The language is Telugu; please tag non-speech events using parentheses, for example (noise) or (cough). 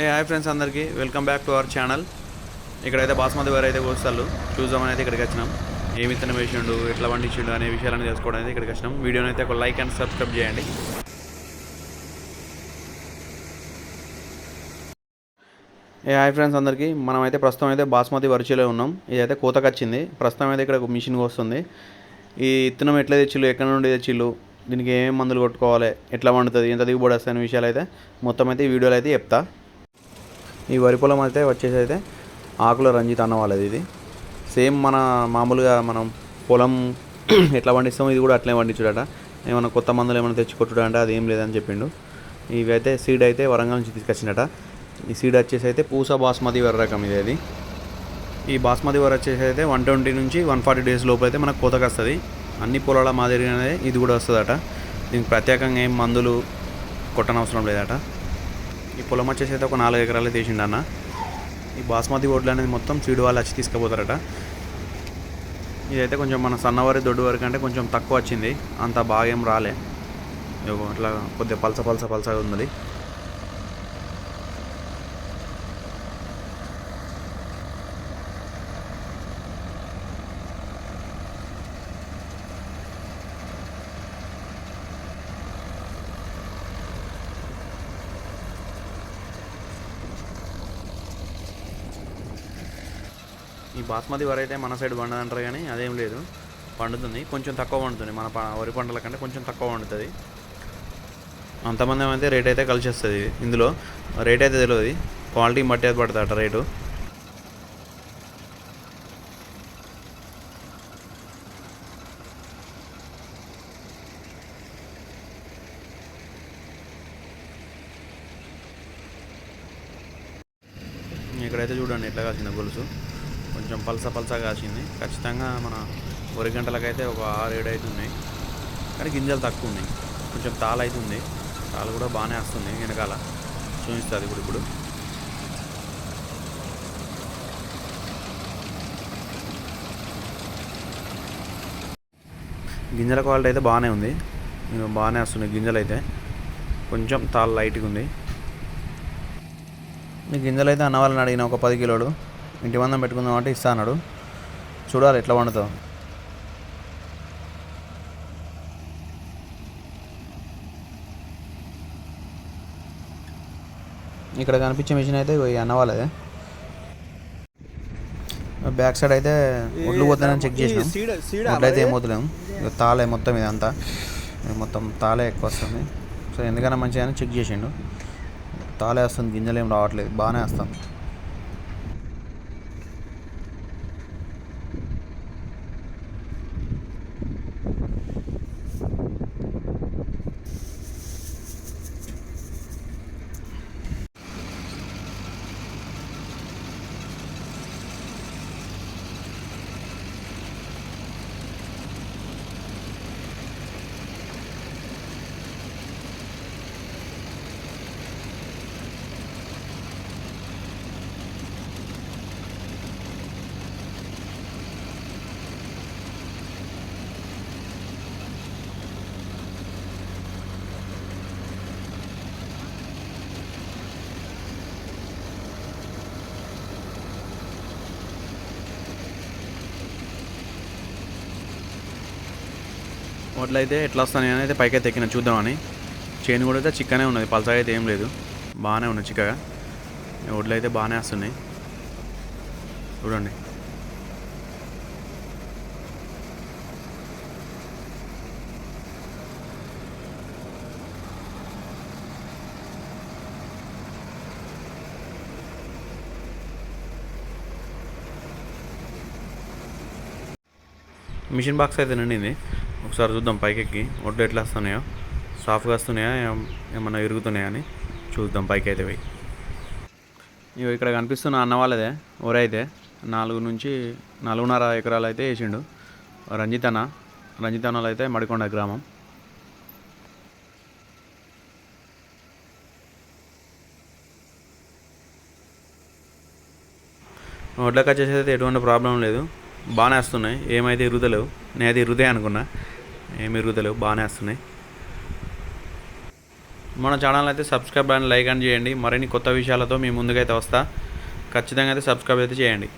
ఏ హాయ్ ఫ్రెండ్స్ అందరికీ. Welcome back to our channel ఇక్కడైతే బాస్మతి వారు అయితే కోస్తాళ్ళు చూద్దామని అయితే ఇక్కడికి వచ్చినాం. ఏ విత్తనం వేసిండు ఎట్లా పండించిండు అనే విషయాలను తెలుసుకోవడానికి ఇక్కడికి వచ్చినాం. వీడియోని అయితే ఒక లైక్ అండ్ సబ్స్క్రైబ్ చేయండి. ఏ హాయ్ ఫ్రెండ్స్ అందరికీ. మనం అయితే ప్రస్తుతం అయితే బాస్మతి వరిచేలో ఉన్నాం. ఇదైతే కోతకు వచ్చింది ప్రస్తుతం అయితే ఇక్కడ ఒక మిషన్ వస్తుంది. ఈ ఇత్తనం ఎట్లా తెచ్చిల్లు ఎక్కడ నుండి తెచ్చిల్లు దీనికి ఏమేమి మందులు కొట్టుకోవాలి ఎట్లా వండుతుంది ఎంత దిగుబడి వస్తాయి అనే విషయాలు అయితే మొత్తం అయితే ఈ వీడియోలో అయితే చెప్తా. ఈ వరి పొలం అయితే వచ్చేసి అయితే ఆకుల రంజిత్ అన్న వాళ్ళది ఇది. సేమ్ మన మామూలుగా మనం పొలం (clears throat) ఎట్లా పండిస్తామో ఇది కూడా అట్లే పండించుడట. ఏమైనా కొత్త మందులు ఏమైనా తెచ్చి కొట్టుడా అంటే అది ఏం లేదని చెప్పిండు. ఇవి అయితే సీడ్ అయితే వరంగల్ నుంచి తీసుకొచ్చిండట. ఈ సీడ్ వచ్చేసి అయితే పూస బాస్మతి వరి రకం ఇది అది ఈ బాస్మతి వరి వచ్చేసి అయితే వన్ ట్వంటీ నుంచి వన్ ఫార్టీ డేస్ లోపు అయితే మనకు కోతకు వస్తుంది. అన్ని పొలాల మాదిరిగానే ఇది కూడా వస్తుందట. దీనికి ప్రత్యేకంగా ఏం మందులు కొట్టనవసరం లేదట. ఈ పొలం వచ్చేసి అయితే ఒక నాలుగు ఎకరాలు తీసిండు అన్న. ఈ బాస్మతి వడ్లు అనేది మొత్తం సీడ్ వాళ్ళు వచ్చి తీసుకుపోతారట. ఇదైతే కొంచెం మన సన్నవారి దొడ్డు వరకు అంటే కొంచెం తక్కువ వచ్చింది. అంత బాగా ఏం రాలే. ఇదిగో అట్లా కొద్దిగా పలస పలస పలసగా ఉన్నది. ఈ బాస్మతి వరి అయితే మన సైడ్ పండదంటారు కానీ అదేం లేదు. పండుతుంది. కొంచెం తక్కువ పండుతుంది. మన వరి పంటల కంటే కొంచెం తక్కువ పండుతుంది. అంతమంది అయితే రేట్ అయితే కలిసి వస్తుంది ఇందులో రేట్ అయితే తెలియదు క్వాలిటీ బట్టి అది పడుతుందట రేటు ఇక్కడైతే చూడండి ఎట్లా కాసింది గొలుసు. కొంచెం పలస పలస కాసింది. ఖచ్చితంగా మన వరి గంటలకైతే ఒక ఆరు ఏడు అవుతున్నాయి కానీ గింజలు తక్కువ ఉన్నాయి. కొంచెం తాళ అవుతుంది తాళ కూడా బాగానే వస్తుంది వెనకాల. చూపిస్తుంది ఇప్పుడు ఇప్పుడు. గింజల క్వాలిటీ అయితే బాగానే ఉంది. బాగానే వస్తున్నాయి గింజలు అయితే. కొంచెం తాళ లైట్గా ఉంది. మీ గింజలు అయితే అన్న వాళ్ళని అడిగిన ఒక పది కిలోలు. ఇంటి మందం పెట్టుకుందాం అంటే ఇస్తా అన్నాడు. చూడాలి ఎట్లా వండుతావు ఇక్కడ కనిపించే మిషన్ అయితే అన్న వాళ్ళదే. బ్యాక్ సైడ్ అయితే ఒడ్లు పోతానని చెక్ చేసినాం. ఒడ్లు అయితే ఏమవుతలేము తాళే మొత్తం ఇదంతా ఇది మొత్తం తాళే ఎక్కువ వస్తుంది. సో ఎందుకన్నా మంచిగా చెక్ చేసిండు. తాళే వస్తుంది గింజలు ఏం రావట్లేదు. బాగానే వస్తాం. వాటిలో అయితే ఎట్లా వస్తాను అని అయితే పైకి ఎక్కిన చూద్దామని. చేను కూడా అయితే చిక్కనే ఉన్నది పల్సగా అయితే ఏం లేదు. బాగానే ఉన్నది చిక్కగా. వడ్లు అయితే బాగానే వస్తున్నాయి. చూడండి. మిషన్ బాక్స్ అయితే నిండింది. ఒకసారి చూద్దాం పైకెక్కి. ఒడ్డు ఎట్లా వస్తున్నాయో. సాఫ్ట్గా వస్తున్నాయా? ఏమన్నా ఇరుగుతున్నాయా అని చూద్దాం పైకి అయితే పోయి. ఇవి ఇక్కడ కనిపిస్తున్న అన్న వాళ్ళదే ఒరే అయితే నాలుగు నుంచి నాలుగున్నర ఎకరాలు అయితే వేసిండు. రంజితన రంజితనలో అయితే మడికొండ గ్రామం. వడ్లకు వచ్చేసి అయితే ఎటువంటి ప్రాబ్లం లేదు. బాగానే వస్తున్నాయి. ఏమైతే ఇరుగుతలేవు. నేనైతే ఇరుగుతాయి అనుకున్నా. ఏం ఇరుగుతలేవు బాగానే వస్తున్నాయి. మన ఛానల్ అయితే సబ్స్క్రైబ్ అండ్ లైక్ అని చేయండి. మరిన్ని కొత్త విషయాలతో మీ ముందుకైతే వస్తా. ఖచ్చితంగా అయితే సబ్స్క్రైబ్ అయితే చేయండి.